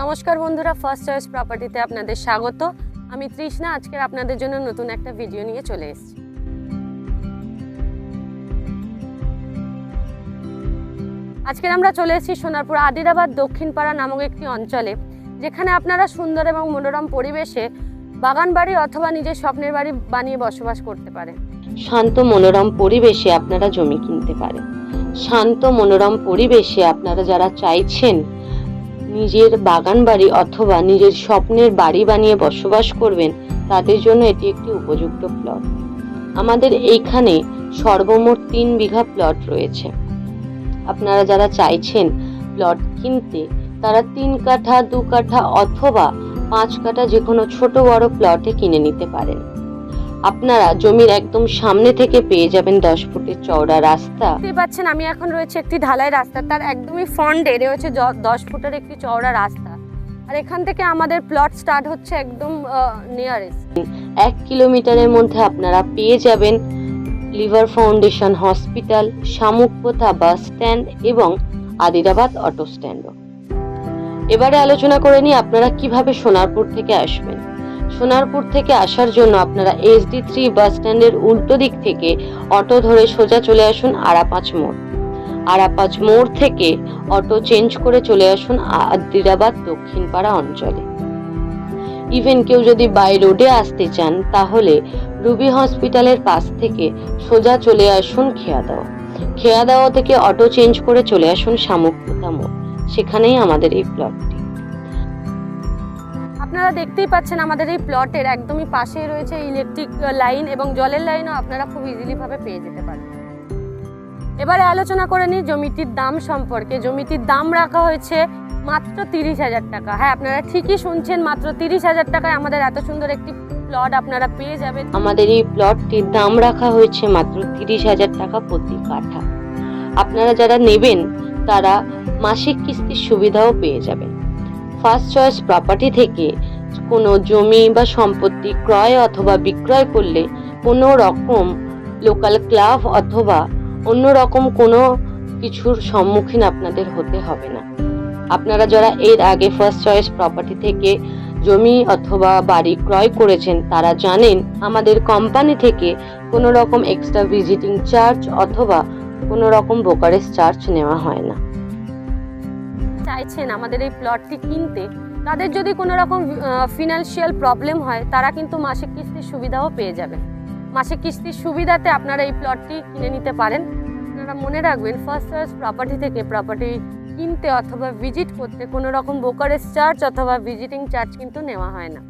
নমস্কার বন্ধুরা first choice প্রপার্টিতে আপনাদের স্বাগত। আমি তৃষ্ণা, আজকের আপনাদের জন্য নতুন একটা ভিডিও নিয়ে চলে এসেছি। আজকের আমরা চলে এসেছি সোনারপুর আদিরাবাদ দক্ষিণপাড়া নামক একটি অঞ্চলে, যেখানে আপনারা সুন্দর এবং মনোরম পরিবেশে বাগান বাড়ি অথবা নিজের স্বপ্নের বাড়ি বানিয়ে বসবাস করতে পারেন। শান্ত, মনোরম পরিবেশে আপনারা জমি কিনতে পারেন। শান্ত, মনোরম পরিবেশে আপনারা যারা চাইছেন নিজের বাগান বাড়ি অথবা নিজের স্বপ্নের বাড়ি বানিয়ে বসবাস করবেন, তাদের জন্য এটি একটি উপযুক্ত প্লট আমাদের এইখানে সর্বমোট তিন বিঘা প্লট রয়েছে। আপনারা যারা চাইছেন প্লট কিনতে, তারা তিন কাঠা, দু কাঠা অথবা পাঁচ কাঠা যে কোনো ছোট বড় প্লটে কিনে নিতে পারেন। আপনারা জমির একদম সামনে থেকে পেয়ে যাবেন দশ ফুটের চওড়া রাস্তা। দেখতেই পাচ্ছেন আমি এখন রয়েছে একটি ঢালাই রাস্তা তার একদমই ফ্রন্টে রয়েছে দশ ফুটের একটি চওড়া রাস্তা। আর এখান থেকে আমাদের প্লট স্টার্ট হচ্ছে একদম নিয়ারেস্ট এক কিলোমিটারের মধ্যে আপনারা পেয়ে যাবেন liver foundation hospital Shamukpota bus stand এবং আদিরাবাদ অটো স্ট্যান্ডও। এবারে আলোচনা করে নিই আপনারা কীভাবে সোনারপুর থেকে আসবেন। সোনারপুর থেকে আসার জন্য আপনারা এসডি থ্রি বাস স্ট্যান্ডের উল্টো দিক থেকে অটো ধরে সোজা চলে আসুন আরাপাঁচ মোড়। আরাপাঁচ মোড় থেকে অটো চেঞ্জ করে চলে আসুন আদিরাবাদ দক্ষিণপাড়া অঞ্চলে। ইভেন কেউ যদি বাই রোডে আসতে চান, তাহলে রুবি হসপিটালের পাশ থেকে সোজা চলে আসুন খেয়াদাওয়া খেয়াদাওয়া থেকে অটো চেঞ্জ করে চলে আসুন শামুকপোতা মোড়। সেখানেই আমাদের এই প্লটটি আপনারা দেখতেই পাচ্ছেন আমাদের এই প্লটের একদমই পাশেই রয়েছে ইলেকট্রিক লাইন এবং জলের লাইনও আপনারা খুব ইজিলি ভাবে পেয়ে যেতে পারেন। এবারে আলোচনা করে নিই জমিটির দাম সম্পর্কে। জমিটির দাম রাখা হয়েছে মাত্র তিরিশ হাজার টাকা। হ্যাঁ আপনারা ঠিকই শুনছেন, মাত্র তিরিশ হাজার টাকায় আমাদের এত সুন্দর একটি প্লট আপনারা পেয়ে যাবেন। আমাদের এই প্লটটির দাম রাখা হয়েছে মাত্র তিরিশ হাজার টাকা প্রতি কাঠা। আপনারা যারা নেবেন, তারা মাসিক কিস্তির সুবিধাও পেয়ে যাবেন। ফার্স্ট চয়েস প্রপার্টি থেকে কোনো জমি বা সম্পত্তি ক্রয় অথবা বিক্রয় করলে কোনো রকম লোকাল ক্লাব অথবা অন্য রকম কোনো কিছুর সম্মুখীন আপনাদের হতে হবে না। আপনারা যারা এর আগে ফার্স্ট চয়েস প্রপার্টি থেকে জমি অথবা বাড়ি ক্রয় করেছেন, তারা জানেন আমাদের কোম্পানি থেকে কোনো রকম এক্সট্রা ভিজিটিং চার্জ অথবা কোনো রকম ব্রোকারেজ চার্জ নেওয়া হয় না। চাইছেন আমাদের এই প্লটটি কিনতে তাদের যদি কোনো রকম ফিনান্সিয়াল প্রবলেম হয়, তারা কিন্তু মাসিক কিস্তির সুবিধাও পেয়ে যাবেন মাসিক কিস্তির সুবিধাতে আপনারা এই প্লটটি কিনে নিতে পারেন। আপনারা মনে রাখবেন ফার্স্ট চয়েস প্রপার্টি থেকে প্রপার্টি কিনতে অথবা ভিজিট করতে কোনো রকম ব্রোকারেজ চার্জ অথবা ভিজিটিং চার্জ কিন্তু নেওয়া হয় না।